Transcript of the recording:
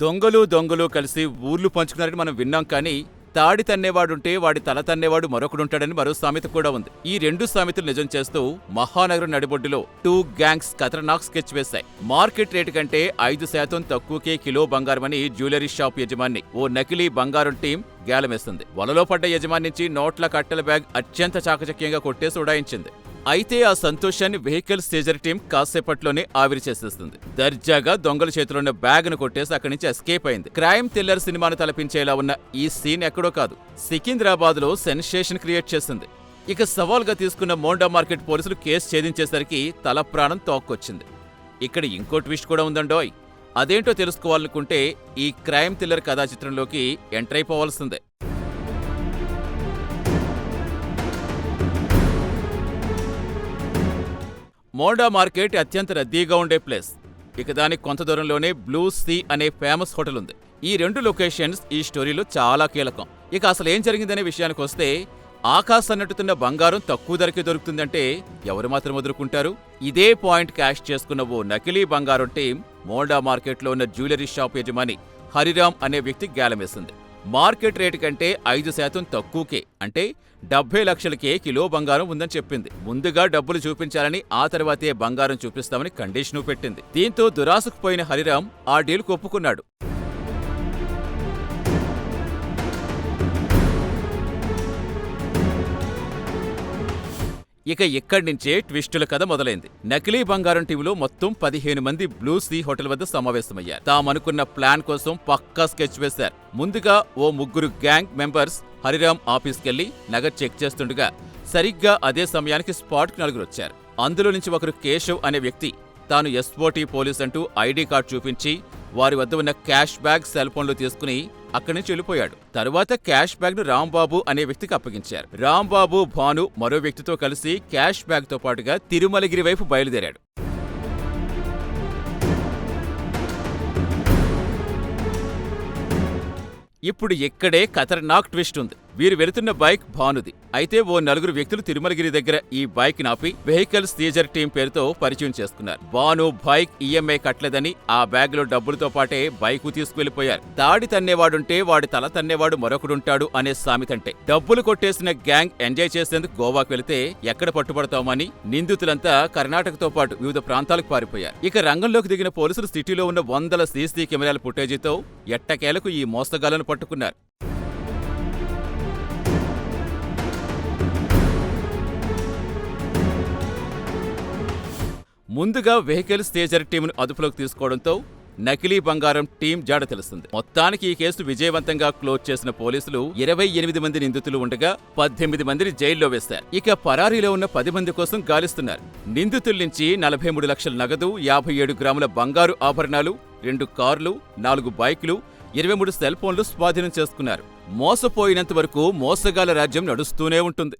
దొంగలు దొంగలు కలిసి ఊర్లు పంచుకున్నారని మనం విన్నాం కానీ తాడి తన్నేవాడుంటే వాడి తల తన్నేవాడు మరొకడుంటాడని మరో సామెత కూడా ఉంది. ఈ రెండు సామెతలు నిజం చేస్తూ మహానగరం నడిబొడ్డులో టూ గ్యాంగ్స్ ఖతర్నాక్ స్కెచ్ వేశాయి. మార్కెట్ రేటు కంటే ఐదు శాతం తక్కువకే కిలో బంగారమని జ్యువెలరీ షాప్ యజమాని ఓ నకిలీ బంగారం టీం గేలమేస్తుంది. వలలో పడ్డ యజమాని నుంచి నోట్ల కట్టెల బ్యాగ్ అత్యంత చాకచక్యంగా కొట్టేసి ఉడాయించింది. అయితే ఆ సంతోషాన్ని వెహికల్ సీజర్ టీం కాసేపట్లోనే ఆవిరి చేసేస్తుంది. దర్జాగా దొంగల చేతిలో ఉన్న బ్యాగ్ను కొట్టేసి అక్కడి నుంచి ఎస్కేప్ అయింది. క్రైమ్ థ్రిల్లర్ సినిమాను తలపించేలా ఉన్న ఈ సీన్ ఎక్కడో కాదు. సికింద్రాబాద్లో సెన్సేషన్ క్రియేట్ చేసింది. ఇక సవాల్గా తీసుకున్న మోండా మార్కెట్ పోలీసులు కేసు ఛేదించేసరికి తల ప్రాణం తోక్కొచ్చింది. ఇక్కడ ఇంకో ట్విస్ట్ కూడా ఉందండోయ్. అదేంటో తెలుసుకోవాలనుకుంటే ఈ క్రైమ్ థ్రిల్లర్ కథా చిత్రంలోకి ఎంటర్ అయిపోవాల్సిందే. మోండా మార్కెట్ అత్యంత రద్దీగా ఉండే ప్లేస్. ఇక దానికి కొంత దూరంలోనే బ్లూ సీ అనే ఫేమస్ హోటల్ ఉంది. ఈ రెండు లొకేషన్స్ ఈ స్టోరీలో చాలా కీలకం. ఇక అసలు ఏం జరిగిందనే విషయానికి వస్తే ఆకాశ అన్నట్టుతున్న బంగారం తక్కువ ధరకే దొరుకుతుందంటే ఎవరు మాత్రం వదులుకుంటారు? ఇదే పాయింట్ క్యాష్ చేసుకున్న ఓ నకిలీ బంగారం టీం మోల్డా మార్కెట్లో ఉన్న జ్యువెలరీ షాప్ యజమాని హరిరామ్ అనే వ్యక్తి గేలమేసింది. మార్కెట్ రేటు కంటే ఐదు శాతం తక్కువకే. అంటే డెబ్బై లక్షలకే కిలో బంగారం ఉందని చెప్పింది. ముందుగా డబ్బులు చూపించాలని ఆ తర్వాతే బంగారం చూపిస్తామని కండిషను పెట్టింది. దీంతో దురాశకు పోయిన హరిరామ్ ఆ డీల్ ఒప్పుకున్నాడు. ఇక ఇక్కడి నుంచే ట్విస్టుల కథ మొదలైంది. నకిలీ బంగారం టీవీలో మొత్తం పదిహేను మంది బ్లూ సీ హోటల్ వద్ద సమావేశమయ్యారు. తామనుకున్న ప్లాన్ కోసం పక్కా స్కెచ్ వేశారు. ముందుగా ఓ ముగ్గురు గ్యాంగ్ మెంబర్స్ హరిరామ్ ఆఫీస్కెళ్ళి నగ చెక్ చేస్తుండగా సరిగ్గా అదే సమయానికి స్పాట్కి నలుగురు వచ్చారు. అందులో నుంచి ఒకరు కేశవ్ అనే వ్యక్తి తాను ఎస్ఓటీ పోలీస్ అంటూ ఐడి కార్డు చూపించి వారి వద్ద ఉన్న క్యాష్ బ్యాగ్ సెల్ ఫోన్లు తీసుకుని అక్కడి నుంచి వెళ్ళిపోయాడు తరువాత క్యాష్ బ్యాగ్ను రాంబాబు అనే వ్యక్తికి అప్పగించారు. రాంబాబు భాను మరో వ్యక్తితో కలిసి క్యాష్ బ్యాగ్తో పాటుగా తిరుమలగిరి వైపు బయలుదేరాడు. ఇప్పుడు ఇక్కడే ఖతర్నాక్ ట్విస్ట్ ఉంది. వీరు వెళుతున్న బైక్ భానుది. అయితే ఓ నలుగురు వ్యక్తులు తిరుమలగిరి దగ్గర ఈ బైక్ నాపి వెహికల్ సీజర్ టీం పేరుతో పరిచయం చేసుకున్నారు. భాను బైక్ ఈఎంఐ కట్టలేదని ఆ బ్యాగ్లో డబ్బులతో పాటే బైక్ తీసుకువెళ్ళిపోయారు దాడి తన్నేవాడుంటే వాడి తల తన్నేవాడు మరొకడుంటాడు అనే సామెతంటే. డబ్బులు కొట్టేసిన గ్యాంగ్ ఎంజాయ్ చేసేందుకు గోవాకు వెళితే ఎక్కడ పట్టుబడతామని నిందితులంతా కర్ణాటకతో పాటు వివిధ ప్రాంతాలకు పారిపోయారు. ఇక రంగంలోకి దిగిన పోలీసులు సిటీలో ఉన్న వందల సీసీ కెమెరాల ఫుటేజీతో ఎట్టకేలకు ఈ మోస్తగాలను పట్టుకున్నారు. ముందుగా వెహికల్ స్టేజర్ టీంను అదుపులోకి తీసుకోవడంతో నకిలీ బంగారం టీం జాడ తెలుస్తుంది. మొత్తానికి ఈ కేసు విజయవంతంగా క్లోజ్ చేసిన పోలీసులు ఇరవై ఎనిమిది మంది నిందితులు ఉండగా పద్దెనిమిది మందిని జైల్లో వేశారు. ఇక పరారీలో ఉన్న పది మంది కోసం గాలిస్తున్నారు. నిందితుల నుంచి నలభై మూడు లక్షల నగదు యాభై ఏడు గ్రాముల బంగారు ఆభరణాలు రెండు కార్లు నాలుగు బైకులు ఇరవై మూడు సెల్ ఫోన్లు స్వాధీనం చేసుకున్నారు. మోసపోయినంత వరకు మోసగాల రాజ్యం నడుస్తూనే ఉంటుంది.